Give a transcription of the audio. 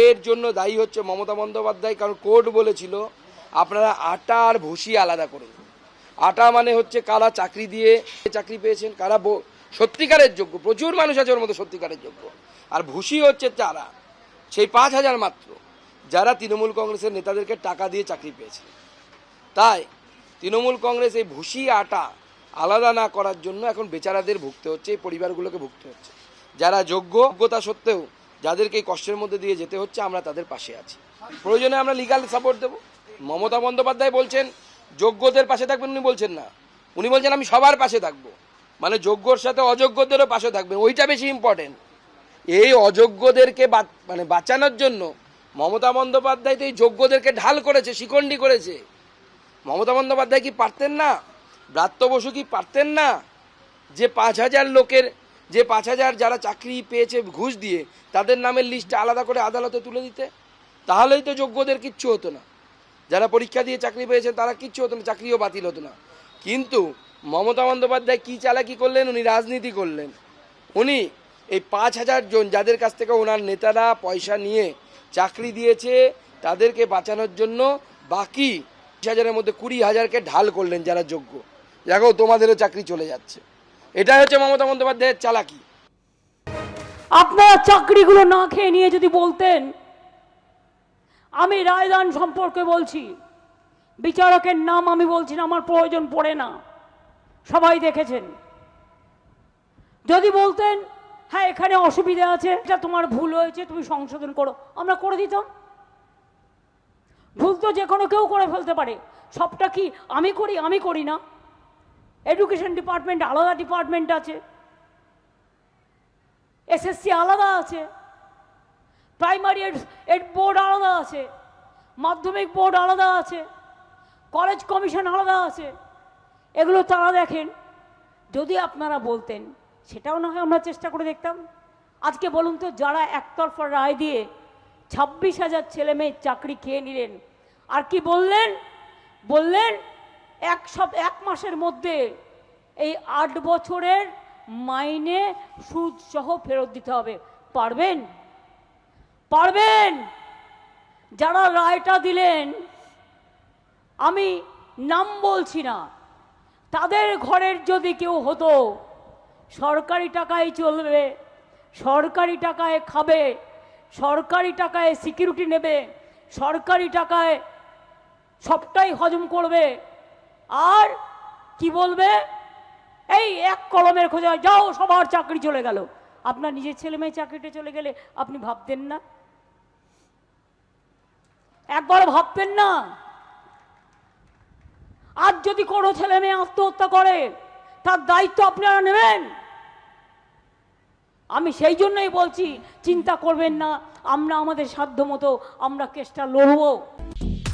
এর জন্য দায়ী হচ্ছে মমতা বন্দ্যোপাধ্যায়, কারণ কোর্ট বলেছিল আপনারা আটা আর ভুসি আলাদা করুন। আটা মানে হচ্ছে কারা চাকরি দিয়ে চাকরি পেয়েছেন, কারা সত্যিকারের যোগ্য। প্রচুর মানুষ আছে ওর মতো সত্যিকারের যোগ্য। আর ভুসি হচ্ছে তারা সেই পাঁচ হাজার মাত্র, যারা তৃণমূল কংগ্রেসের নেতাদেরকে টাকা দিয়ে চাকরি পেয়েছে। তাই তৃণমূল কংগ্রেস এই ভুসি, আটা আলাদা না করার জন্য এখন বেচারাদের ভুগতে হচ্ছে, এই পরিবারগুলোকে ভুগতে হচ্ছে। যারা যোগ্য, যোগ্যতা সত্ত্বেও যাদেরকে এই কষ্টের মধ্যে দিয়ে যেতে হচ্ছে, আমরা তাদের পাশে আছি। প্রয়োজনে আমরা লিগাল সাপোর্ট দেবো। মমতা বন্দ্যোপাধ্যায় বলছেন, যোগ্যদের পাশে থাকবেন। উনি বলছেন, না। উনি বলছেন, আমি সবার পাশে থাকব। মানে যোগ্যর সাথে অযোগ্যদেরও পাশে থাকবেন। ওইটা বেশি ইম্পর্টেন্ট এই অযোগ্যদেরকে মানে বাঁচানোর জন্য মমতা বন্দ্যোপাধ্যায় তো এই যোগ্যদেরকে ঢাল করেছে, শিকন্ডি করেছে। মমতা বন্দ্যোপাধ্যায় কি পারতেন না? ব্রাত্য বসু কি পারতেন না? যে পাঁচ হাজার লোকের যে পাঁচ হাজার যারা চাকরি পেয়েছে ঘুষ দিয়ে, তাদের নামের লিস্ট আলাদা করে আদালতে তুলে দিতে? তাহলেই তো যোগ্যদের কিচ্ছু হতো না। যারা পরীক্ষা দিয়ে চাকরি পেয়েছে তারা কিচ্ছু হতো না, চাকরিও বাতিল হতো না। কিন্তু মমতা বন্দ্যোপাধ্যায় কী চালাকি করলেন? উনি রাজনীতি করলেন। উনি এই পাঁচ হাজার জন যাদের কাছ থেকে ওনার নেতারা পয়সা নিয়ে চাকরি দিয়েছে, তাদেরকে বাঁচানোর জন্য বাকি হাজারের মধ্যে কুড়ি হাজারকে ঢাল করলেন যারা যোগ্য। দেখো, তোমাদেরও চাকরি চলে যাচ্ছে। এটাই হচ্ছে মমতা বন্দ্যোপাধ্যায়ের চালাকি। আপনারা চাকরিগুলো না খেয়ে নিয়ে যদি বলতেন, আমি রায়দান সম্পর্কে বলছি, বিচারকের নাম আমি বলছি না, আমার প্রয়োজন পড়ে না। সবাই দেখেছেন। যদি বলতেন হ্যাঁ এখানে অসুবিধা আছে, এটা তোমার ভুল হয়েছে, তুমি সংশোধন করো, আমরা করে দিতাম। ভুল তো যে কোনো কেউ করে ফেলতে পারে। সবটা কি আমি করি আমি করি না? এডুকেশন ডিপার্টমেন্ট আলাদা ডিপার্টমেন্ট আছে। এসএসসি আলাদা আছে। প্রাইমারি এড বোর্ড আলাদা আছে। মাধ্যমিক বোর্ড আলাদা আছে। কলেজ কমিশন আলাদা আছে। এগুলো তারা দেখেন। যদি আপনারা বলতেন, সেটাও না হয় আমরা চেষ্টা করে দেখতাম। আজকে বলুন তো, যারা একতরফা রায় দিয়ে ছাব্বিশ হাজার ছেলে মেয়ের চাকরি খেয়ে নিলেন, আর কি বললেন? বললেন, এক সব এক মাসের মধ্যে এই আট বছরের মাইনে সুদ সহ ফেরত দিতে হবে। পারবেন? পারবেন? যারা রায়টা দিলেন, আমি নাম বলছি না। তাদের ঘরের যদি কেউ হতো, সরকারি টাকায় চলবে, সরকারি টাকায় খাবে, সরকারি টাকায় সিকিউরিটি নেবে, সরকারি টাকায় সবটাই হজম করবে, আর কি বলবে? এই এক কলমের খোঁজা যাও, সবার চাকরি চলে গেল। আপনার নিজের ছেলে মেয়ে চাকরিটা চলে গেলে আপনি ভাবতেন না? একবার ভাবতেন না। আজ যদি কোনো ছেলে মেয়ে আত্মহত্যা করে, তার দায়িত্ব আপনারা নেবেন। আমি সেই জন্যই বলছি, চিন্তা করবেন না, আমরা আমাদের সাধ্য মতো আমরা কেসটা লড়বো।